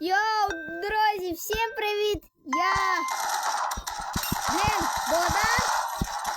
Йоу, друзі, всім привіт! Я Блин, Богдан.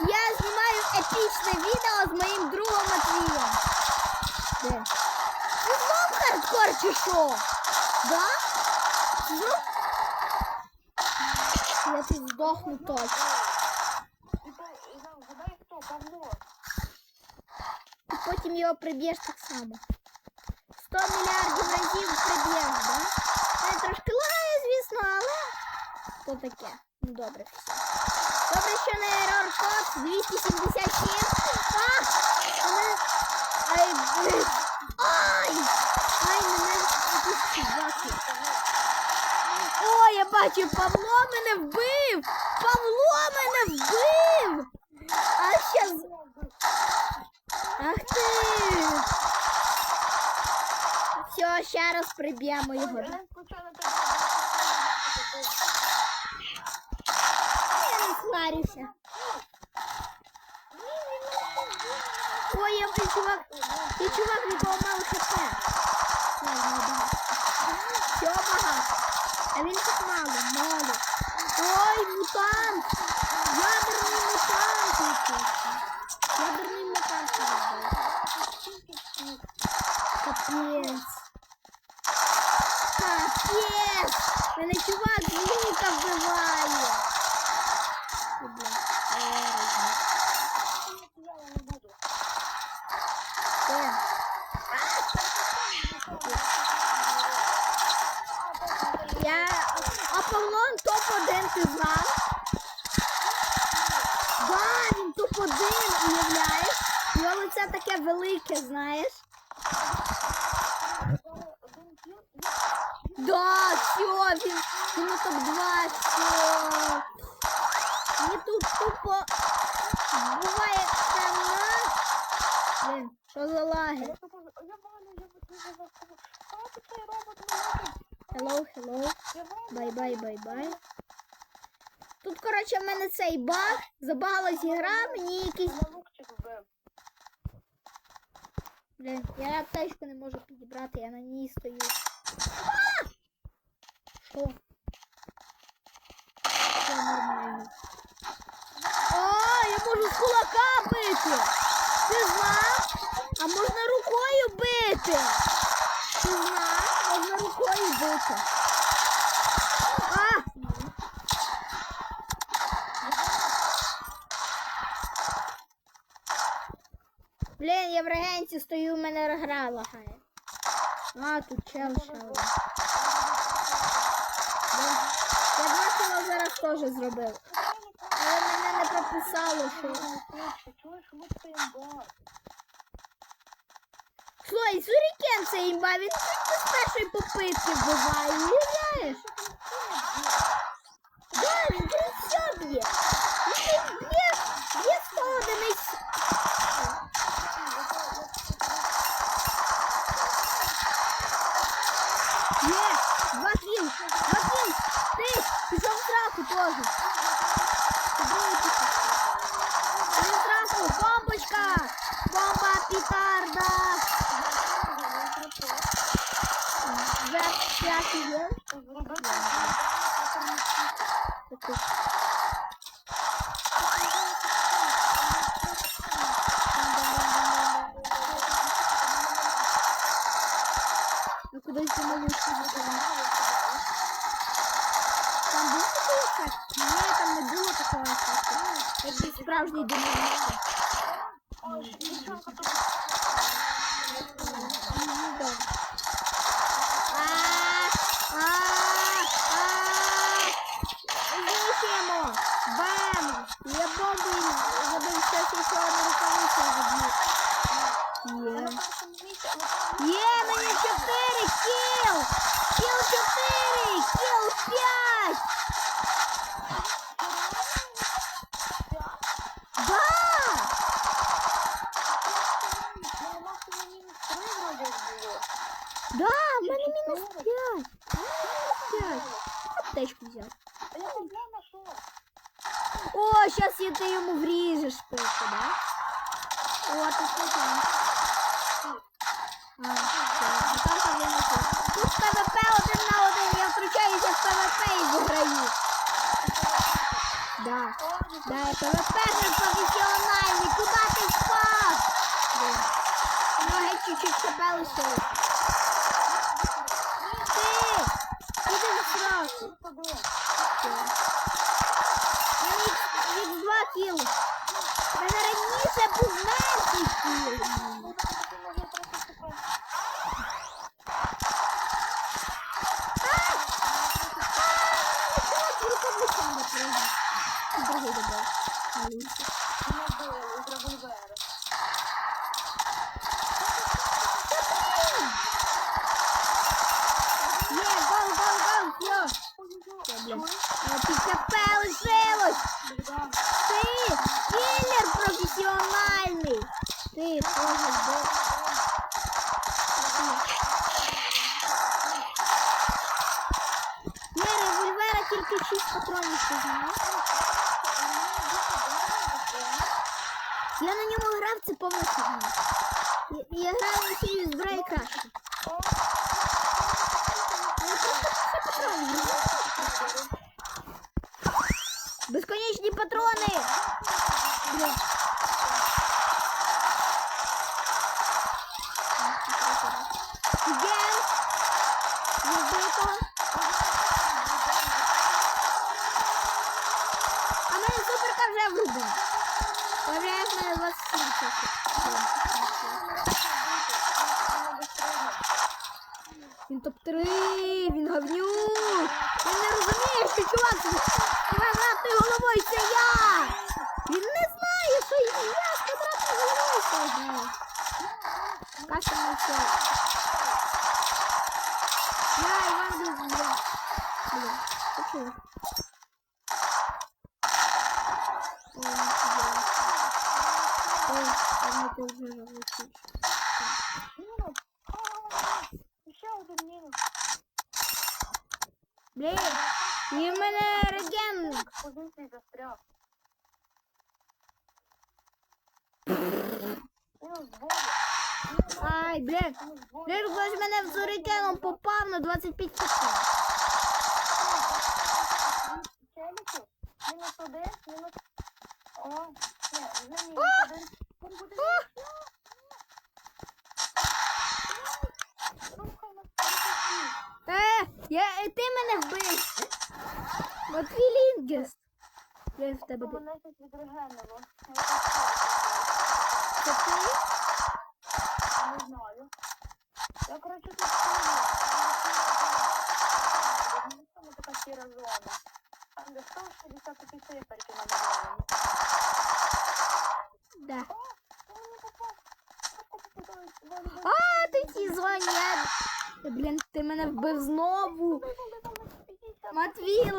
Я знімаю епічне відео з моїм другом Матвієм. Де? Ти знов хардкор чи що? Да? Знов? Я тут здохну точно. Згадай хто, Павло. І потім його приб'єш так само. 100 мільярдів разів приб'єш, да? То таке. Ну добре. Добре, що на error код 277. А! Мене... Ай, блин. Ай! Ай, мене якісь чуваки. О, я бачу, Павло мене вбив! Павло мене вбив! А щас... Ах ти! Все, ще раз приб'ємо його. Я не случайно тебе Я не сварюся. Ой, я блин, чувак. Ти чувак, в якого мало хп. Не. Все багато. А він мало, мало. Ой, мутант! Ядерний мутант якийсь. Ядерний мутант. Капець! Мене чувак з лука вбиває. Ой, бля. Ой, я не буду. Де? Я... Павлон топ-1 ти знав? Да, він топ-1, уявляєш? Його лице таке велике, знаєш? Да, все, він, він на топ-2, все. Мені тут тупо буває хана. Блін, що за лаги? Я бачу, я бачу, я бачу. Хто ти цей робот мене? Hello, hello. Я бачу. Бай-бай, бай-бай. Тут, коротше, в мене цей баг. Забагалась ігра, мені якийсь. Блін, я аптечку не можу підібрати, я на ній стою. А! Що? Все нормально. О, я можу з кулака бити! Ти знав? А можна рукою бити! Ти знав? Бити. А! Блін, я в регенці стою, в мене гра лагає. А, тут чел ще Я кіла зараз теж зробив. Але мене не прописало, що. Слой, Сурікен це імба, він тільки з першої попитки вбиває, уявляєш? Да, він все б'є. Він б'є, б'є 100 одиниць. Є, два кіл. Ти, пішов в сраку теж. справжній домовився. Сейчас я ты ему врежешь просто, да? О, ты что А, все. А там повинно Тут ПВП один на один тебе перший професіональний, куди ти впав? Блін. Ну, геть чуть-чуть тебе лишилось. Ти! Куди ви сразу? Тобі. Я від, від два кіл. У мене раніше був менший кіл. Ну, ти може трохи тепер. Другий добав. Маленький. Не били, з револьвера. Є, гол, гол, гол, все. Все, блін. А ти КП лишилось. Богдан, Ти кілер професіональний. Ти тоже бог. Є револьвера тільки 6 патронів, ти знаєш? Я на ньому грав, це повна. Я, я грав на фільм зброї краще. Патрони. Безконечні патрони! Блін. Ген! Вбито! А мене суперка вже врубила. Появляєш мене 27 Він топ-3, він говнюк. Він не розуміє, що чувак з квадратною головою це я. Він не знає, що я з квадратною головою знаю. Каша не все. Я Іван Дух, бля. Ти чого? Ой, бля. Ой, а мені ти вже залетиш. Мінус. А, Ще один мінус. Блін, і в мене реген. Позиції застряг. Мінус двоє. Ай, блін. Блін, хтось мене в зорикеном попав на 25 секунд. Мінус один, мінус... О, ні, вже мінус один. Він буде. Е, я, е, ти мене вбив. Матвій Лінгест. Я в тебе. Мене щось відрегенило. Це ти? Не знаю. Я, коротше, тут сильно. Там така сіра зона. Там де 160 циферки намальовані. Да. О, ти мені попав. Просто попадають волі. А, ти в цій зоні. Я... Блін, ти мене вбив знову. Матвій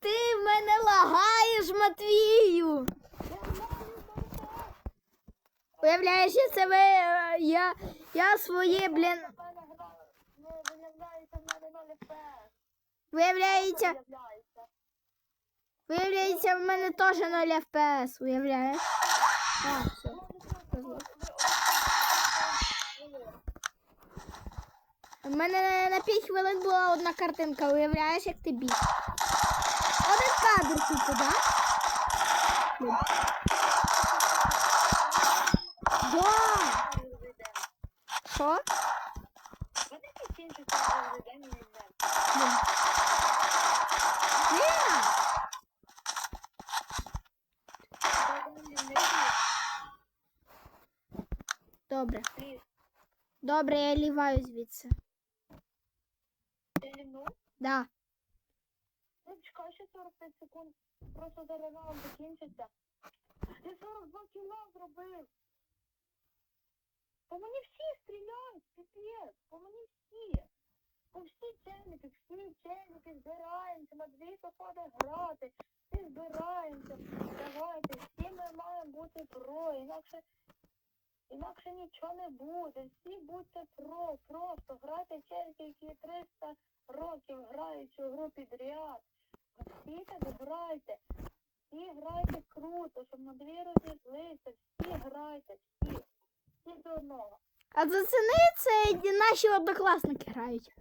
Ти мене лагаєш, Матвію. Уявляєш, я себе, е, я, я своє, блін, виявляється в мене 0 FPS. виявляється, в мене теж 0 FPS, уявляєш? У мене на 5 хвилин була одна картинка, уявляєш, як ти біг. Один кадр тільки? Блін. Да! Що? Вони якісь інші сервери день і день. Блін. Ні! Добре. Добре, я ліваю звідси. Ти? Да. Ну, чекай ще 45 секунд. Просто зараз раунд закінчиться. Я 42 кіла зробив. По мені всі стріляють, піпець. По мені всі. По всі чельники, всі чельники збираємося, на дві походи грати. Всі збираємося. Давайте, всі ми маємо бути про, інакше, інакше нічого не буде. Всі будьте про, просто грайте чельники, які 300 років грають цю гру підряд. Всі так грайте. Всі грайте круто, щоб на дві розійшлися. Всі грайте, всі. Всі до одного. А зацени це наші однокласники грають.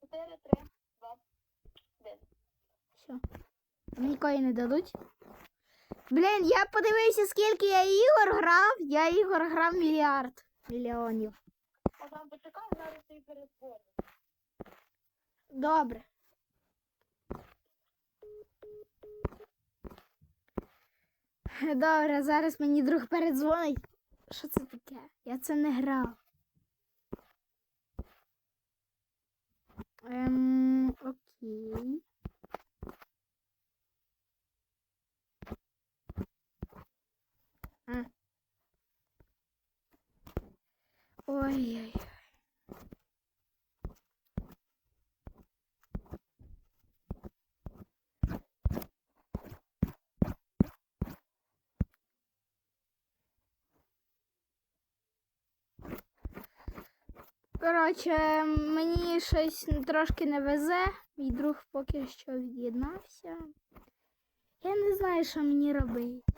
4, 3, 2, 1. Все. Нікої не дадуть. Блін, я подивився, скільки я ігор грав. Я ігор грав мільярд мільйонів. Там почекай, зараз ти перезвоню. Добре. Добре, зараз мені друг передзвонить. Що це таке? Я це не грав. Ем, окей. А. Ой-ой. Коротше, мені щось трошки не везе. Мій друг поки що від'єднався. Я не знаю, що мені робити.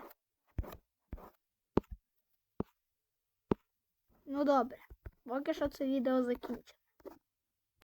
Ну добре, поки що це відео закінчено.